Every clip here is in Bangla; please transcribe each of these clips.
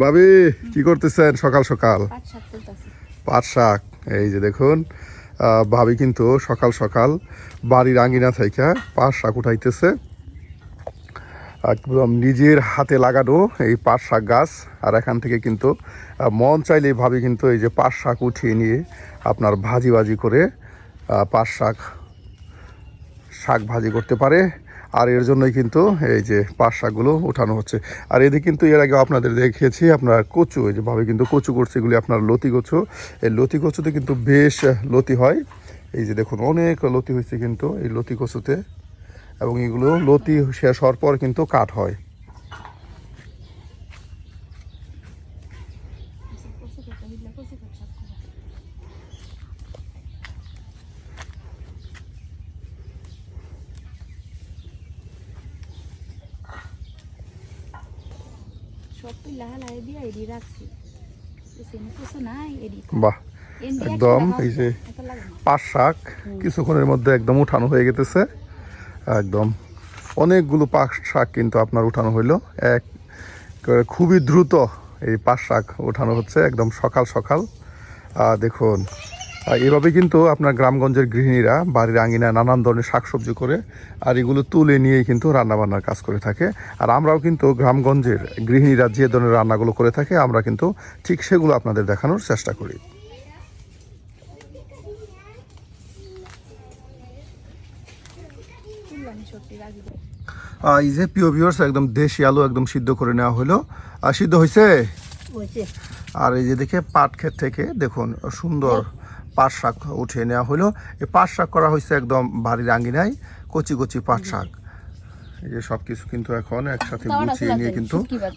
ভাবি কি করতেছেন? সকাল সকাল। পাট শাক এই যে দেখুন। ভাবি কিন্তু সকাল সকাল বাড়ির আঙ্গিনা থেকে পাট শাক উঠাইতেছে। একদম নিজের হাতে লাগানো এই পাট শাক গাছ। আর এখান থেকে কিন্তু মন চাইলেই ভাবি কিন্তু এই যে পাট শাক উঠিয়ে নিয়ে আপনার ভাজি ভাজি করে পাট শাক শাক ভাজি করতে পারে। আর এর জন্যই কিন্তু এই যে শাকগুলো উঠানো হচ্ছে। আর এদিকে কিন্তু এর আগে আপনাদের দেখেছি আপনার কচু, এই যেভাবে কিন্তু কচু করছে এগুলি, আপনার লতি কচু। এই লতি কচুতে কিন্তু বেশ লতি হয়। এই যে দেখুন, অনেক লতি হয়েছে কিন্তু এই লতি কচুতে। এবং এগুলো লতি শেষ হওয়ার পর কিন্তু কাঠ হয় কচু করতে হইলে কচু করতে হবে। সব এডি রাখছি। বাহ একদম এই যে পাট শাক কিছুক্ষণের মধ্যে একদম উঠানো হয়ে গেতেছে। একদম অনেকগুলো পাট শাক কিন্তু আপনার উঠানো হইল। এক খুবই দ্রুত এই পাট শাক উঠানো হচ্ছে একদম সকাল সকাল। দেখুন এভাবে কিন্তু আপনার গ্রামগঞ্জের গৃহিণীরা বাড়ির আঙিনায় নানান ধরনের শাকসবজি করে আর এগুলো তুলে নিয়েই কিন্তু রান্নাবান্নার কাজ করে থাকে। আর আমরাও কিন্তু গ্রামগঞ্জের গৃহিণীরা যে ধরনের রান্নাগুলো করে থাকে আমরা কিন্তু ঠিক সেগুলো আপনাদের দেখানোর চেষ্টা করি। এই যে পিও একদম দেশি আলু একদম সিদ্ধ করে নেওয়া হলো। আর সিদ্ধ হয়েছে আর এই যে দেখে পাট ক্ষেত থেকে দেখুন সুন্দর পাট শাক উঠিয়ে নেওয়া হলো এই পাট শাক করা হয়েছে একদম বাড়ির আঙ্গিনায় কচি কচি পাট শাক। এই যে সব কিছু কিন্তু এখন একসাথে গুছিয়ে নিয়ে কিন্তু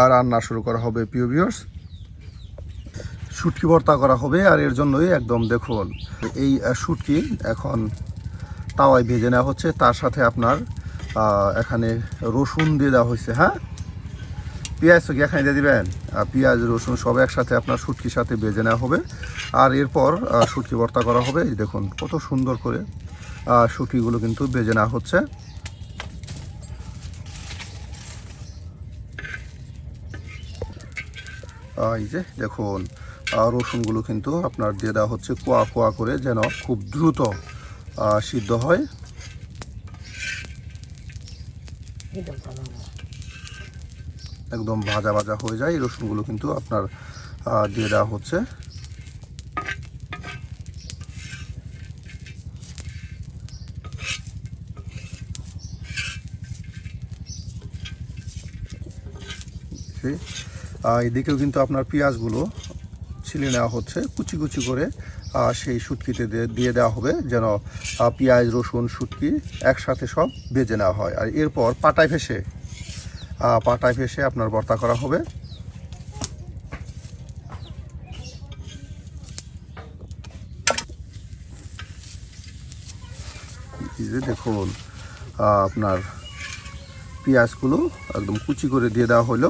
আর রান্না শুরু করা হবে পিও ভিউয়ার্স শুটকি ভর্তা করা হবে আর এর জন্যই একদম দেখুন এই শুটকি এখন তাওয়ায় ভেজে নেওয়া হচ্ছে। তার সাথে আপনার এখানে রসুন দিয়ে দেওয়া হয়েছে হ্যাঁ? পেঁয়াজ তো এখানে দিয়ে দিবেন। পেঁয়াজ, রসুন সব একসাথে আপনার শুটকির সাথে বেজে নেওয়া হবে। আর এরপর শুটকি ভর্তা করা হবে। দেখুন, কত সুন্দর করে শুটকিগুলো কিন্তু বেজে নেওয়া হচ্ছে। এই যে দেখুন রসুনগুলো কিন্তু আপনার দিয়ে দেওয়া হচ্ছে কোয়া কোয়া করে যেন খুব দ্রুত সিদ্ধ হয়। একদম ভাজা ভাজা হয়ে যায়। এই রসুনগুলো কিন্তু আপনার দিয়ে দেওয়া হচ্ছে। এদিকেও কিন্তু আপনার পেঁয়াজগুলো ছিলে নেওয়া হচ্ছে। কুচি কুচি করে সেই শুটকিতে দিয়ে- দেওয়া হবে যেন পেঁয়াজ রসুন শুটকি একসাথে সব বেজে নেওয়া হয়। আর এরপর পাটায় আহ, পাটায় ভেসে আপনার বর্তা করা হবে। দেখুন আপনার পেঁয়াজগুলো একদম কুচি করে দিয়ে দেওয়া হলো।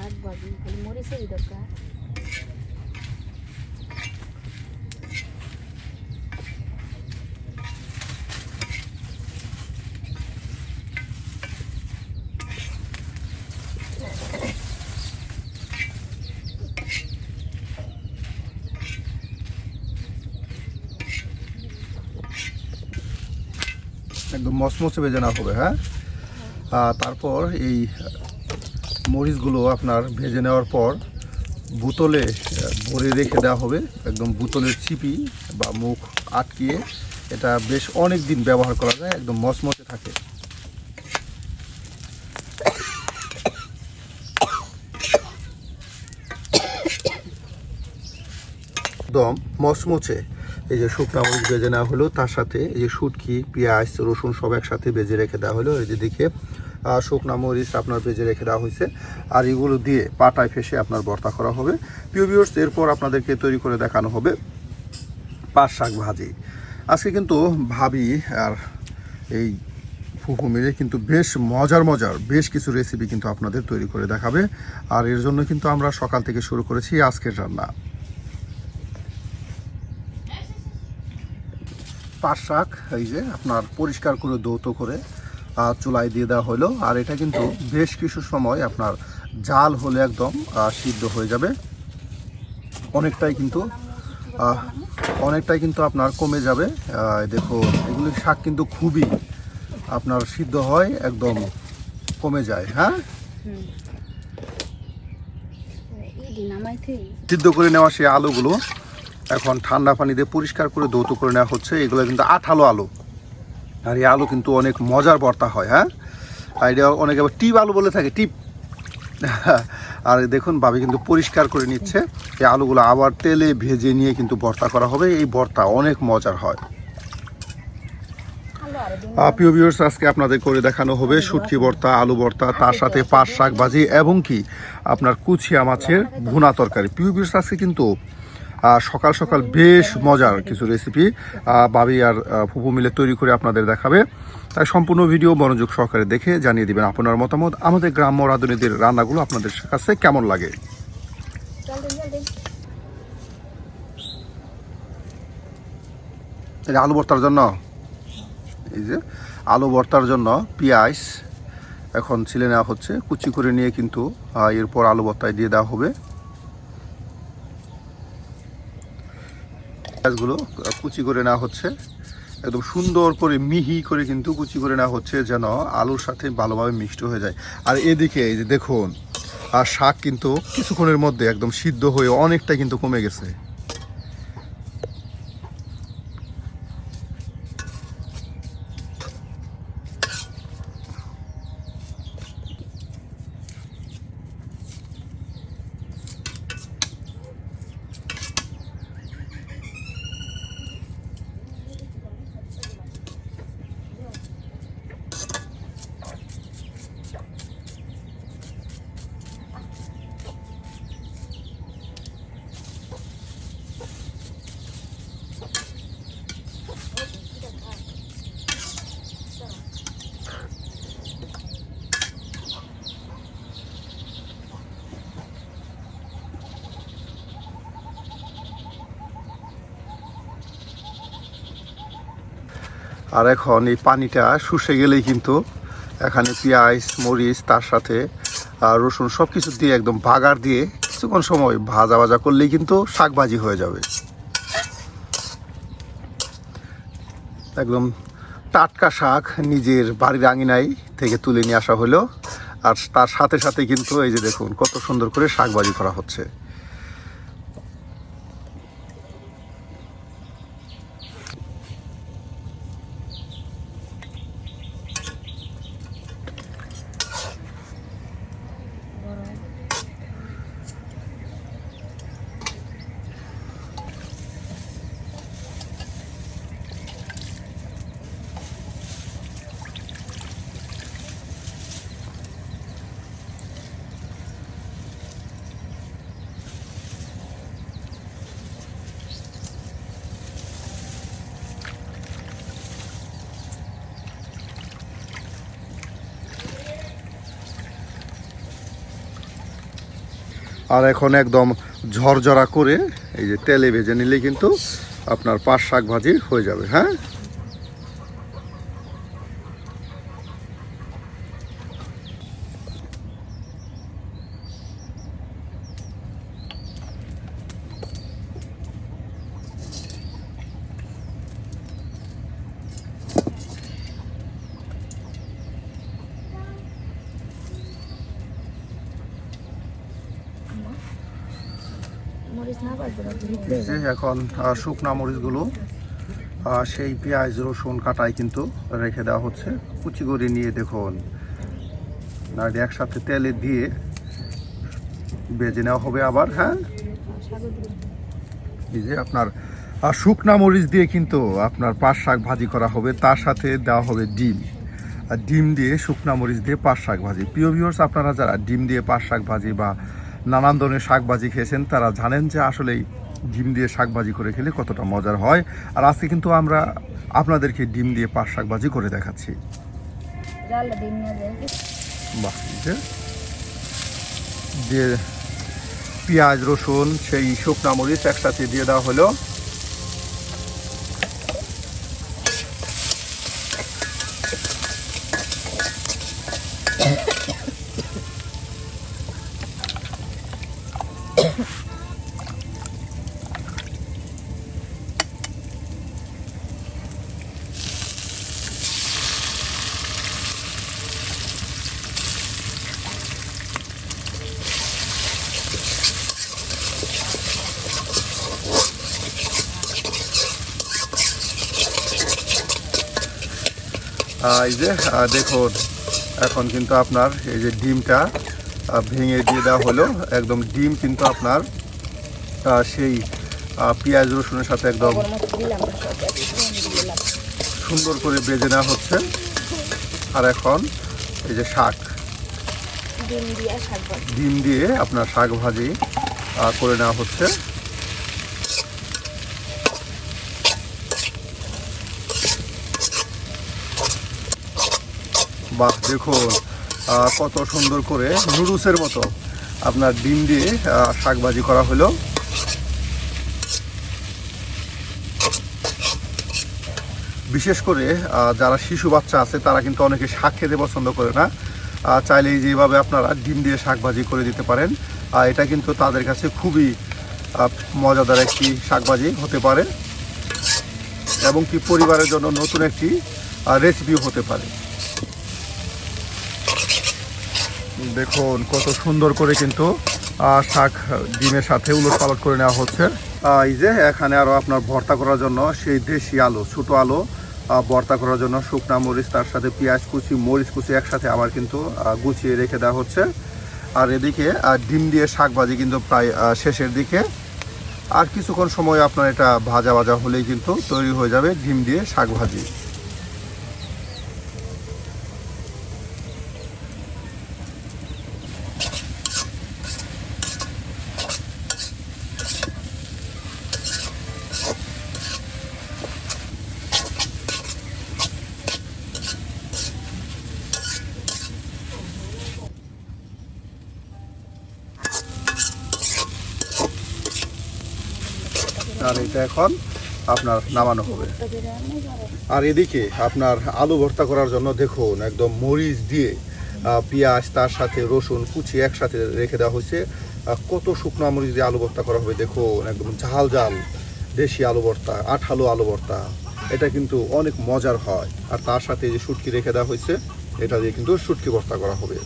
শাক ভাজি খালি মরিচেরই দরকার একদম মচমচে ভেজে নেওয়া হবে হ্যাঁ আর তারপর এই মরিচগুলো আপনার ভেজে নেওয়ার পর বোতলে ভরে রেখে দেওয়া হবে। একদম বোতলের চিপি বা মুখ আটকিয়ে এটা বেশ অনেক দিন ব্যবহার করা যায়, একদম মচমচে থাকে। একদম মচমচে। এই যে শুকনা মরিচ ভেজে নেওয়া হলো, তার সাথে এই যে শুটকি, পেঁয়াজ, রসুন সব একসাথে ভেজে রেখে দেওয়া হলো। এই যে দেখে শুকনা মরিচ আপনার ভেজে রেখে দেওয়া হয়েছে। আর এগুলো দিয়ে পাটায় ফেসে আপনার ভর্তা করা হবে। প্রিয় এরপর আপনাদেরকে তৈরি করে দেখানো হবে পাট শাক ভাজি। আজকে কিন্তু ভাবি আর এই ফুফু মিলে কিন্তু বেশ মজার মজার বেশ কিছু রেসিপি কিন্তু আপনাদের তৈরি করে দেখাবে। আর এর জন্য কিন্তু আমরা সকাল থেকে শুরু করেছি আজকের রান্না। পাট শাক, এই যে আপনার পরিষ্কার করে দৌত করে চুলায় দিয়ে দেওয়া হলো। আর এটা কিন্তু বেশ কিছু সময় আপনার জাল হলে একদম সিদ্ধ হয়ে যাবে। অনেকটাই কিন্তু অনেকটাই কিন্তু আপনার কমে যাবে। দেখুন এগুলি শাক কিন্তু খুবই আপনার সিদ্ধ হয়, একদম কমে যায় হ্যাঁ? সিদ্ধ করে নেওয়া সেই আলুগুলো এখন ঠান্ডা পানিতে পরিষ্কার করে দৌত করে নেওয়া হচ্ছে। এগুলো কিন্তু আঠালো আলু। আর এই আলু কিন্তু অনেক মজার ভর্তা হয় হ্যাঁ? আর এটা অনেকে আবার টিপ আলু বলে থাকে, টিপ। আর দেখুন, বাবি কিন্তু পরিষ্কার করে নিচ্ছে। এই আলুগুলো আবার তেলে ভেজে নিয়ে কিন্তু ভর্তা করা হবে। এই ভর্তা অনেক মজার হয়। প্রিয় ভিউয়ার্স আজকে আপনাদের করে দেখানো হবে শুটকি ভর্তা, আলু ভর্তা, তার সাথে পাঁচ শাক ভাজি এবং কি? আপনার কুচিয়া মাছের ভুনা তরকারি। প্রিয় ভিউয়ার্স আজকে কিন্তু সকাল সকাল বেশ মজার কিছু রেসিপি বাবি আর ফুপু মিলে তৈরি করে আপনাদের দেখাবে। তাই সম্পূর্ণ ভিডিও মনোযোগ সহকারে দেখে জানিয়ে দিবেন আপনার মতামত, আমাদের গ্রাম্য রাঁধুনিদের রান্নাগুলো আপনাদের কাছে কেমন লাগে? আলু ভর্তার জন্য, এই যে আলু ভর্তার জন্য পেঁয়াজ, এখন ছিলে নেওয়া হচ্ছে, কুচি করে নিয়ে কিন্তু এরপর আলু ভর্তায় দিয়ে দেওয়া হবে। আহ, কুচি করে নেওয়া হচ্ছে। একদম সুন্দর করে মিহি করে কিন্তু কুচি করে নেওয়া হচ্ছে যেন আলুর সাথে ভালোভাবে মিষ্ট হয়ে যায়। আর এদিকে এই যে দেখুন আর শাক কিন্তু কিছুক্ষণের মধ্যে একদম সিদ্ধ হয়ে অনেকটা কিন্তু কমে গেছে। আর এখন এই পানিটা শুষে গেলেই কিন্তু এখানে পেঁয়াজ, মরিচ, তার সাথে রসুন সব কিছু দিয়ে একদম বাগার দিয়ে কিছুক্ষণ সময় ভাজা ভাজা করলেই কিন্তু শাক ভাজি হয়ে যাবে। একদম টাটকা শাক নিজের বাড়ির আঙিনাই থেকে তুলে নিয়ে আসা হলো। আর তার সাথে সাথে কিন্তু এই যে দেখুন কত সুন্দর করে শাক ভাজি করা হচ্ছে। আর এখন একদম ঝরঝরা করে এই যে তেলে ভেজে নিলে কিন্তু আপনার পাঁচ শাক ভাজি হয়ে যাবে হ্যাঁ মরিচ না বাজবে না যে এখন শুকনা মরিচগুলো সেই পেঁয়াজ, রসুন কাটায় কিন্তু রেখে দেওয়া হচ্ছে। কুচি করে নিয়ে দেখুন। আর একসাথে তেলে দিয়ে বেজে নেওয়া হবে আবার হ্যাঁ? এই যে আপনার, আর শুকনা মরিচ দিয়ে কিন্তু আপনার পাঁচ শাক ভাজি করা হবে, তার সাথে দেওয়া হবে ডিম। আর ডিম দিয়ে শুকনা মরিচ দিয়ে পাঁচ শাক ভাজি। প্রিয় ভিউয়ার্স আপনারা যারা ডিম দিয়ে পাঁচ শাক ভাজি বা নানান ধরনের শাকবাজি খেয়েছেন। তারা জানেন যে আসলেই ডিম দিয়ে শাকবাজি করে খেলে কতটা মজার হয়। আর আজকে কিন্তু আমরা আপনাদেরকে ডিম দিয়ে পাট শাকবাজি করে দেখাচ্ছি। বাহ যে। পেঁয়াজ রসুন সেই শুকনা মরিচ একসাথে দিয়ে দেওয়া হলো। এই যে দেখুন এখন কিন্তু আপনার এই যে ডিমটা ভেঙে দিয়ে দেওয়া হলো। একদম ডিম কিন্তু আপনার সেই পেঁয়াজ রসুনের সাথে একদম সুন্দর করে বেজে নেওয়া হচ্ছে। আর এখন এই যে শাক। ডিম দিয়ে আপনার শাক ভাজি করে নেওয়া হচ্ছে। বাহ দেখুন কত সুন্দর করে নুডলসের মতো আপনার ডিম দিয়ে আহ, শাক ভাজি করা হলো। বিশেষ করে যারা শিশু বাচ্চা আছে তারা কিন্তু অনেকে শাক খেতে পছন্দ করে না। আহ, চাইলে যেভাবে আপনারা ডিম দিয়ে শাক ভাজি করে দিতে পারেন। এটা কিন্তু তাদের কাছে খুবই মজাদার একটি শাকভাজি হতে পারে। এবং কি পরিবারের জন্য নতুন একটি রেসিপিও হতে পারে। দেখুন, কত সুন্দর করে কিন্তু শাক ডিমের সাথে উলট পালট করে নেওয়া হচ্ছে। এই যে, এখানে আরও আপনার ভর্তা করার জন্য সেই দেশি আলু, ছোটো আলু ভর্তা করার জন্য শুকনা মরিচ, তার সাথে পেঁয়াজ কুচি, মরিচ কুচি একসাথে আবার কিন্তু গুছিয়ে রেখে দেওয়া হচ্ছে। আর এদিকে ডিম দিয়ে শাক ভাজি কিন্তু প্রায় শেষের দিকে। আর কিছুক্ষণ সময় আপনার এটা ভাজা ভাজা হলেই কিন্তু তৈরি হয়ে যাবে ডিম দিয়ে শাক ভাজি আর এটা এখন আপনার নামানো হবে। আর এদিকে আপনার আলু ভর্তা করার জন্য দেখুন, একদম মরিচ দিয়ে পেঁয়াজ, তার সাথে রসুন কুচি একসাথে রেখে দেওয়া হয়েছে। কত শুকনো মরিচ দিয়ে আলু ভর্তা করা হবে দেখুন, একদম ঝাল ঝাল দেশি আলু ভর্তা, আঠালো আলু ভর্তা। এটা কিন্তু অনেক মজার হয়। আর তার সাথে যে শুটকি রেখে দেওয়া হয়েছে, এটা দিয়ে কিন্তু শুটকি ভর্তা করা হবে।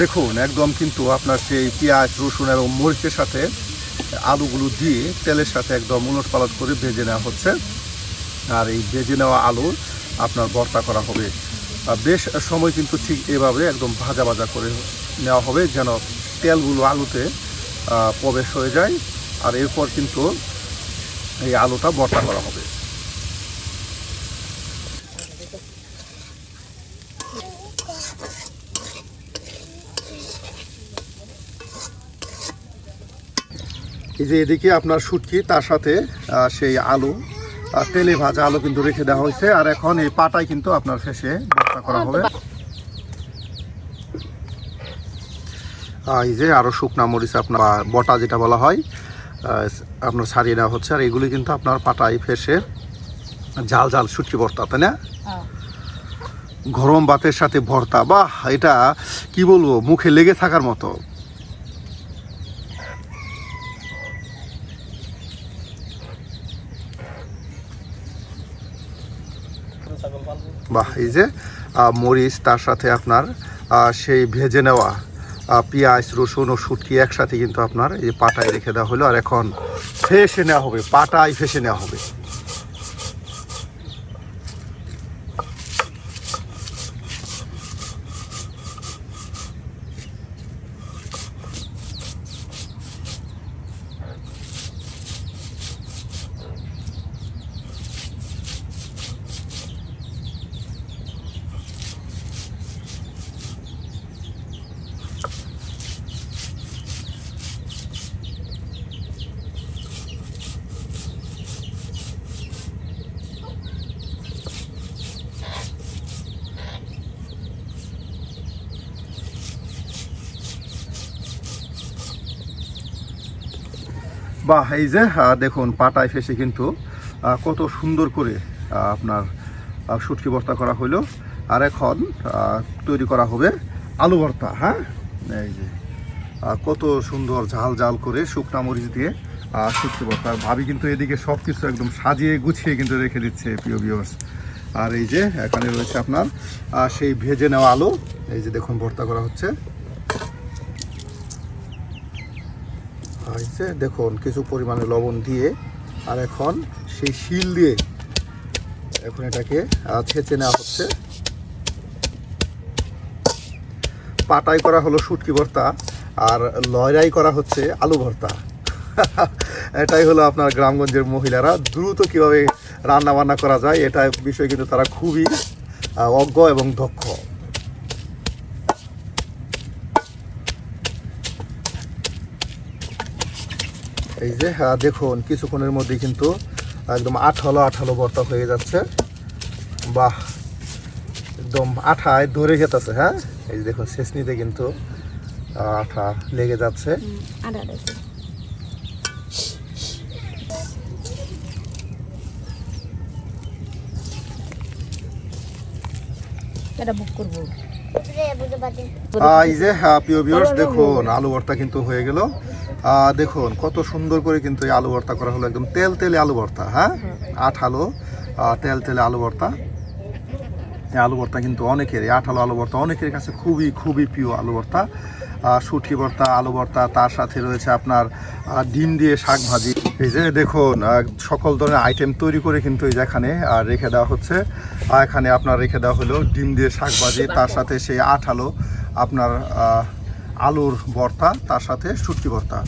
দেখুন, একদম কিন্তু আপনার সেই পেঁয়াজ, রসুন এবং মরিচের সাথে আলুগুলো দিয়ে তেলের সাথে একদম উলট পালট করে ভেজে নেওয়া হচ্ছে। আর এই ভেজে নেওয়া আলু আপনার ভর্তা করা হবে। আর বেশ সময় কিন্তু ঠিক এভাবে একদম ভাজা ভাজা করে নেওয়া হবে যেন তেলগুলো আলুতে প্রবেশ হয়ে যায়। আর এরপর কিন্তু এই আলুটা ভর্তা করা হবে। এই যে এদিকে আপনার শুটকি তার সাথে সেই আলু তেলে ভাজা আলু কিন্তু রেখে দেওয়া হয়েছে। আর এখন এই পাটায় কিন্তু আপনার শেষে ভর্তা করা হবে। এই যে আরও শুকনা মরিচ আপনার বটা যেটা বলা হয় আপনার ছাড়িয়ে নেওয়া হচ্ছে। আর এগুলি কিন্তু আপনার পাটায় ফেসে জাল জাল শুটকি ভর্তা তাই না? হ্যাঁ। গরম ভাতের সাথে ভর্তা বাহ এটা কি বলব মুখে লেগে থাকার মতো। বাহ, এই যে মরিচ, তার সাথে আপনার সেই ভেজে নেওয়া পেঁয়াজ, রসুন ও শুটকি একসাথে কিন্তু আপনার এই পাটায় রেখে দেওয়া হলো। আর এখন ফেসে নেওয়া হবে, পাটায় ফেসে নেওয়া হবে। বাহ এই যে দেখুন পাটায় ফেসে কিন্তু কত সুন্দর করে আপনার শুটকি ভর্তা করা হলো আর এখন তৈরি করা হবে আলু ভর্তা হ্যাঁ? এই যে কত সুন্দর ঝাল ঝাল করে শুকনা মরিচ দিয়ে আহ, শুটকি ভর্তা ভাবি কিন্তু এদিকে সব কিছু একদম সাজিয়ে গুছিয়ে কিন্তু রেখে দিচ্ছে প্রিয় ভিউয়ার্স আর এই যে এখানে রয়েছে আপনার সেই ভেজে নেওয়া আলু। এই যে দেখুন ভর্তা করা হচ্ছে। যে দেখুন, কিছু পরিমাণে লবণ দিয়ে, আর এখন সেই শিল দিয়ে এখন এটাকে ছেঁচে নেওয়া হচ্ছে। পাটাই করা হলো শুটকি ভর্তা, আর লয়রাই করা হচ্ছে আলু ভর্তা। এটাই হলো আপনার গ্রামগঞ্জের মহিলারা দ্রুত কীভাবে রান্না বান্না করা যায়, এটা বিষয়ে কিন্তু তারা খুবই অজ্ঞ এবং দক্ষ। এই যে দেখুন, কিছুক্ষণের মধ্যে কিন্তু একদম আঠালো আঠালো ভর্তা হয়ে যাচ্ছে। বাহ, একদম আঠায় ধরে গেতেছে হ্যাঁ? এই যে দেখুন, শেষনিতে কিন্তু আঠা লেগে যাচ্ছে। এটা বুক করব। এই যে প্রিয় ভিউয়ার্স দেখুন আলু ভর্তা কিন্তু হয়ে গেল। দেখুন কত সুন্দর করে কিন্তু এই আলু ভর্তা করা হলো একদম তেল তেলে আলু ভর্তা হ্যাঁ? আঠালো আলো তেল তেলে আলু ভর্তা। আলু ভর্তা কিন্তু অনেকের আট আঠালো আলু ভর্তা অনেকের কাছে খুবই খুবই প্রিয় আলু ভর্তা। শুটকি ভর্তা, আলু ভর্তা, তার সাথে রয়েছে আপনার ডিম দিয়ে শাক ভাজি। এই যে দেখুন সকল ধরনের আইটেম তৈরি করে কিন্তু এই আর রেখে দেওয়া হচ্ছে। এখানে আপনার রেখে দেওয়া হলো ডিম দিয়ে শাক ভাজি, তার সাথে সেই আঠালো আপনার আলুর ভর্তা, তার সাথে শুটকি ভর্তা।